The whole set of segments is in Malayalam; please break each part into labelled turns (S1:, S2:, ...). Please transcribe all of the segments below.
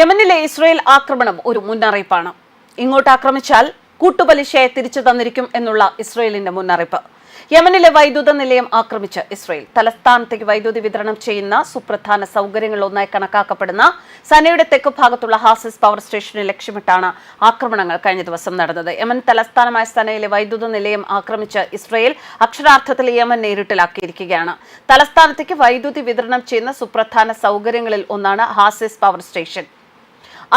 S1: യമനിലെ ഇസ്രയേൽ ആക്രമണം ഒരു മുന്നറിയിപ്പാണ്. ഇങ്ങോട്ട് ആക്രമിച്ചാൽ കൂട്ടുപലിശയെ തിരിച്ചു തന്നിരിക്കും എന്നുള്ള ഇസ്രയേലിന്റെ മുന്നറിയിപ്പ്. യമനിലെ വൈദ്യുത നിലയം ആക്രമിച്ച് ഇസ്രയേൽ തലസ്ഥാനത്തേക്ക് വൈദ്യുതി വിതരണം ചെയ്യുന്ന സുപ്രധാന സൗകര്യങ്ങളിലൊന്നായി കണക്കാക്കപ്പെടുന്ന സനയുടെ തെക്ക് ഭാഗത്തുള്ള ഹാസിസ് പവർ സ്റ്റേഷനെ ലക്ഷ്യമിട്ടാണ് ആക്രമണങ്ങൾ കഴിഞ്ഞ ദിവസം നടന്നത്. യമൻ തലസ്ഥാനമായ സനയിലെ വൈദ്യുത നിലയം ആക്രമിച്ച് ഇസ്രയേൽ അക്ഷരാർത്ഥത്തിൽ യമൻ നേരിട്ടിലാക്കിയിരിക്കുകയാണ്. തലസ്ഥാനത്തേക്ക് വൈദ്യുതി വിതരണം ചെയ്യുന്ന സുപ്രധാന സൗകര്യങ്ങളിൽ ഒന്നാണ് ഹാസിസ് power station.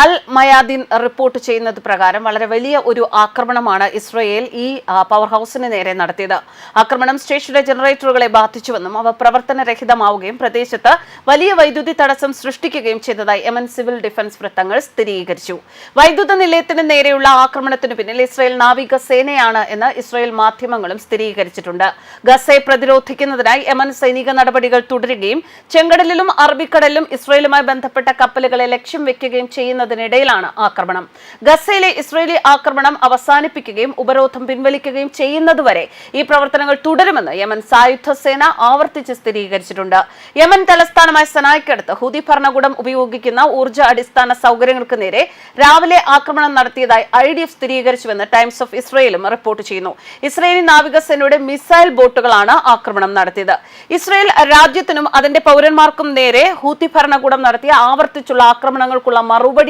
S1: Al Mayadeen report ചെയ്യുന്നത് പ്രകാരം വളരെ വലിയ ഒരു ആക്രമണമാണ് ഇസ്രയേൽ ഈ പവർ ഹൗസിന് നേരെ നടത്തിയത്. ആക്രമണം സ്റ്റേഷന്റെ ജനറേറ്ററുകളെ ബാധിച്ചുവെന്നും അവ പ്രവർത്തനരഹിതമാവുകയും പ്രദേശത്ത് വലിയ വൈദ്യുതി തടസ്സം സൃഷ്ടിക്കുകയും ചെയ്തതായി യമൻ സിവിൽ ഡിഫൻസ് വൃത്തങ്ങൾ സ്ഥിരീകരിച്ചു. വൈദ്യുത നിലയത്തിന് നേരെയുള്ള ആക്രമണത്തിന് പിന്നിൽ ഇസ്രയേൽ നാവിക സേനയാണ് എന്ന് ഇസ്രയേൽ മാധ്യമങ്ങളും സ്ഥിരീകരിച്ചിട്ടുണ്ട്. ഗസയെ പ്രതിരോധിക്കുന്നതിനായി യമൻ സൈനിക നടപടികൾ തുടരുകയും ചെങ്കടലിലും അറബിക്കടലിലും ഇസ്രയേലുമായി ബന്ധപ്പെട്ട കപ്പലുകളെ ലക്ഷ്യം വെക്കുകയും ചെയ്യുന്നതിനിടയിലാണ് ആക്രമണം. ഗസയിലെ ഇസ്രയേലി ആക്രമണം അവസാനിപ്പിക്കുകയും ഉപരോധം പിൻവലിക്കുകയും ചെയ്യുന്നതുവരെ ഈ പ്രവർത്തനങ്ങൾ തുടരുമെന്ന് യമൻ സായുധ സേന ആവർത്തിച്ച് സ്ഥിരീകരിച്ചിട്ടുണ്ട്. യമൻ തലസ്ഥാനമായ സനായ്ക്കടുത്ത് ഹുദി ഭരണകൂടം ഉപയോഗിക്കുന്ന ഊർജ അടിസ്ഥാന സൗകര്യങ്ങൾക്ക് നേരെ രാവിലെ ആക്രമണം നടത്തിയതായി ഐ ഡി എഫ് സ്ഥിരീകരിച്ചുവെന്ന് ടൈംസ് ഓഫ് ഇസ്രയേലും റിപ്പോർട്ട് ചെയ്യുന്നു. ഇസ്രയേലി നാവികസേനയുടെ മിസൈൽ ബോട്ടുകളാണ് ആക്രമണം നടത്തിയത്. ഇസ്രയേൽ രാജ്യത്തിനും അതിന്റെ പൗരന്മാർക്കും നേരെ ഹൂത്തി ഭരണകൂടം നടത്തിയ ആവർത്തിച്ചുള്ള ആക്രമണങ്ങൾക്കുള്ള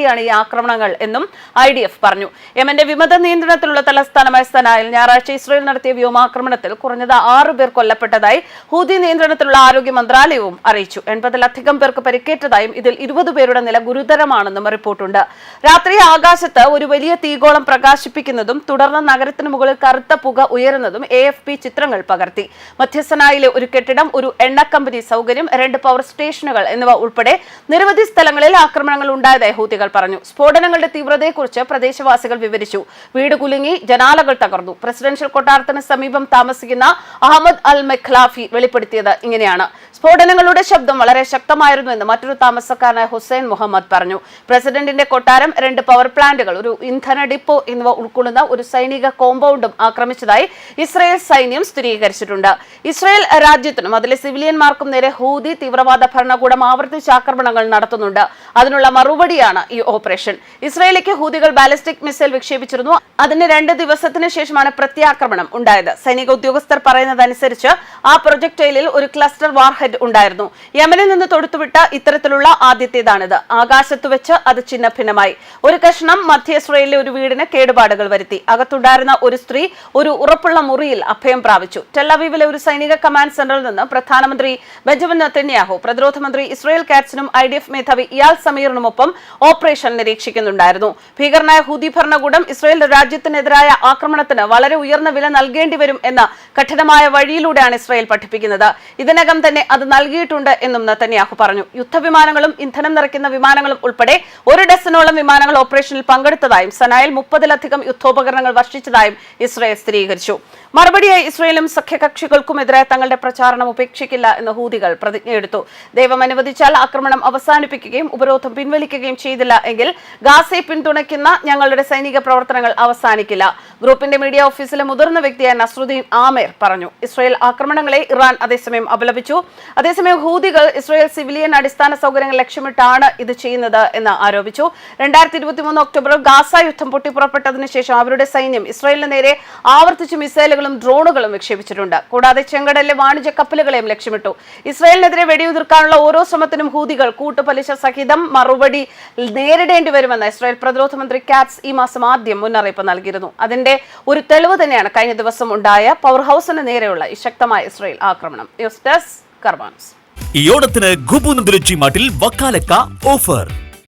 S1: മറുപടിയാണ് ഈ ആക്രമണങ്ങൾ എന്നും ഐ ഡി എഫ് പറഞ്ഞു. യമന്റെ വിമത നിയന്ത്രണത്തിലുള്ള തലസ്ഥാനമായ സനായിൽ ഞായറാഴ്ച ഇസ്രയേൽ നടത്തിയ വ്യോമാക്രമണത്തിൽ കുറഞ്ഞത് ആറ് പേർ കൊല്ലപ്പെട്ടതായി ഹൂതി നിയന്ത്രണത്തിലുള്ള ആരോഗ്യ മന്ത്രാലയവും അറിയിച്ചു. എൺപതിലധികം പേർക്ക് പരിക്കേറ്റതായും ഇതിൽ ഇരുപത് പേരുടെ നില ഗുരുതരമാണെന്നും റിപ്പോർട്ടുണ്ട്. രാത്രി ആകാശത്ത് ഒരു വലിയ തീഗോളം പ്രകാശിപ്പിക്കുന്നതും തുടർന്ന് നഗരത്തിന് മുകളിൽ കറുത്ത പുക ഉയരുന്നതും എ എഫ് പി ചിത്രങ്ങൾ പകർത്തി. മധ്യസനായിലെ ഒരു കെട്ടിടം ഒരു എണ്ണ കമ്പനി സൗകര്യം രണ്ട് പവർ സ്റ്റേഷനുകൾ എന്നിവ ഉൾപ്പെടെ നിരവധി സ്ഥലങ്ങളിൽ ആക്രമണങ്ങൾ ഉണ്ടായതായി ഹൂതികൾ പറഞ്ഞു. സ്ഫോടനങ്ങളുടെ തീവ്രതയെക്കുറിച്ച് പ്രദേശവാസികൾ വിവരിച്ചു. വീട് കുലുങ്ങി ജനാലകൾ തകർന്നു. പ്രസിഡൻഷ്യൽ കൊട്ടാരത്തിന് സമീപം താമസിക്കുന്ന അഹമ്മദ് അൽ മെഖ്ലാഫി വെളിപ്പെടുത്തിയത് ഇങ്ങനെയാണ്. സ്ഫോടനങ്ങളുടെ ശബ്ദം വളരെ ശക്തമായിരുന്നു എന്ന് മറ്റൊരു താമസക്കാരനായ ഹുസൈൻ മുഹമ്മദ് പറഞ്ഞു. പ്രസിഡന്റിന്റെ കൊട്ടാരം രണ്ട് പവർ പ്ലാന്റുകൾ ഒരു ഇന്ധന ഡിപ്പോ എന്നിവ ഉൾക്കൊള്ളുന്ന ഒരു സൈനിക കോമ്പൗണ്ടും ആക്രമിച്ചതായി ഇസ്രായേൽ സൈന്യം സ്ഥിരീകരിച്ചിട്ടുണ്ട്. ഇസ്രായേൽ രാജ്യത്തിനും അതിലെ സിവിലിയന്മാർക്കും നേരെ ഹൂതി തീവ്രവാദ ഭരണകൂടം ആവർത്തിച്ച് ആക്രമണങ്ങൾ നടത്തുന്നുണ്ട്. അതിനുള്ള മറുപടിയാണ് ഈ ഓപ്പറേഷൻ ഇസ്രായേലിലേക്ക് ഹൂതികൾ ബാലിസ്റ്റിക് മിസൈൽ വിക്ഷേപിച്ചിരുന്നു. അതിന് രണ്ട് ദിവസത്തിന് ശേഷമാണ് പ്രത്യാക്രമണം ഉണ്ടായത്. സൈനിക ഉദ്യോഗസ്ഥർ പറയുന്നതനുസരിച്ച് ആ പ്രൊജക്ടൈലിൽ ഒരു ക്ലസ്റ്റർ വാർഹെഡ് ഉണ്ടായിരുന്നു. യമനിൽ നിന്ന് തൊടുത്തുവിട്ട ഇത്തരത്തിലുള്ള ആദ്യത്തേതാണിത്. ആകാശത്ത് വെച്ച് അത് ചിഹ്ന ഭിന്നമായി ഒരു കഷ്ണം മധ്യ ഇസ്രയേലിലെ ഒരു വീടിന് കേടുപാടുകൾ വരുത്തി. അകത്തുണ്ടായിരുന്ന ഒരു സ്ത്രീ ഒരു ഉറപ്പുള്ള മുറിയിൽ അഭയം പ്രാപിച്ചു. ടെല്ലവീവിലെ ഒരു സൈനിക കമാൻഡ് സെന്ററിൽ നിന്ന് പ്രധാനമന്ത്രി ബെഞ്ചമിൻ നെത്തന്യാഹു പ്രതിരോധ മന്ത്രി ഇസ്രയേൽ കാറ്റ്സിനും ഐ ഡി എഫ് മേധാവി ഇയാൽ സമീറിനുമൊപ്പം ഓപ്പറേഷൻ നിരീക്ഷിക്കുന്നുണ്ടായിരുന്നു. ഭീകരനായ ഹൂതി ഭരണകൂടം ഇസ്രയേൽ രാജ്യത്തിനെതിരായ ആക്രമണത്തിന് വളരെ ഉയർന്ന വില നൽകേണ്ടി വരും എന്ന കഠിനമായ വഴിയിലൂടെയാണ് ഇസ്രയേൽ പഠിപ്പിക്കുന്നത്. ഇതിനകം തന്നെ അത് നൽകിയിട്ടുണ്ട് എന്നും നെത്തന്യാഹു പറഞ്ഞു. യുദ്ധവിമാനങ്ങളും ഇന്ധനം നിറയ്ക്കുന്ന വിമാനങ്ങളും ഉൾപ്പെടെ ഒരു ഡസനോളം വിമാനങ്ങൾ ഓപ്പറേഷനിൽ പങ്കെടുത്തതായും സനായിൽ മുപ്പതിലധികം യുദ്ധോപകരണങ്ങൾ വർഷിച്ചതായും ഇസ്രയേൽ സ്ഥിരീകരിച്ചു. മറുപടിയായി ഇസ്രയേലും സഖ്യകക്ഷികൾക്കുമെതിരെ തങ്ങളുടെ പ്രചാരണം ഉപേക്ഷിക്കില്ല എന്ന് ഹൂതികൾ പ്രതിജ്ഞയെടുത്തു. ദൈവം അനുവദിച്ചാൽ ആക്രമണം അവസാനിപ്പിക്കുകയും ഉപരോധം പിൻവലിക്കുകയും ചെയ്തില്ല എങ്കിൽ ഗാസയെ പിന്തുണയ്ക്കുന്ന ഞങ്ങളുടെ സൈനിക പ്രവർത്തനങ്ങൾ അവസാനിക്കില്ല. ഗ്രൂപ്പിന്റെ മീഡിയ ഓഫീസിലെ മുതിർന്ന വ്യക്തിയായ നസ്രുദ്ദീൻ ആമേർ പറഞ്ഞു. ഇസ്രയേൽ ആക്രമണങ്ങളെ ഇറാൻ അതേസമയം അപലപിച്ചു. അതേസമയം ഹൂതികൾ ഇസ്രയേൽ സിവിലിയൻ അടിസ്ഥാന സൗകര്യങ്ങൾ ലക്ഷ്യമിട്ടാണ് ഇത് ചെയ്യുന്നത് എന്ന് ആരോപിച്ചു. രണ്ടായിരത്തി ഇരുപത്തിമൂന്ന് ഒക്ടോബറിൽ ഗാസ യുദ്ധം പൊട്ടിപ്പുറപ്പെട്ടതിനു ശേഷം അവരുടെ സൈന്യം ഇസ്രയേലിന് നേരെ ആവർത്തിച്ച് മിസൈലുകളും ഡ്രോണുകളും വിക്ഷേപിച്ചിട്ടുണ്ട്. കൂടാതെ ചെങ്കടലിലെ വാണിജ്യ കപ്പലുകളെയും ലക്ഷ്യമിട്ടു. ഇസ്രയേലിനെതിരെ വെടിയുതിർക്കാനുള്ള ഓരോ ശ്രമത്തിനും ഹൂതികൾ കൂട്ടുപലിശ സഹിതം മറുപടി നേരിടേണ്ടി വരുമെന്ന് ഇസ്രായേൽ പ്രതിരോധ മന്ത്രി കാറ്റ്സ് ഈ മാസം ആദ്യം മുന്നറിയിപ്പ് നൽകിയിരുന്നു. അതിന്റെ ഒരു തെളിവ് തന്നെയാണ് കഴിഞ്ഞ ദിവസം ഉണ്ടായ പവർ ഹൗസിന് നേരെയുള്ള ശക്തമായ ഇസ്രയേൽ ആക്രമണം. ന്യൂസ് ഡെസ്ക് കർമാൻസ്.
S2: ഈ ഓണത്തിന് ഗുബു മാട്ടിൽ വക്കാലക്ക ഓഫർ.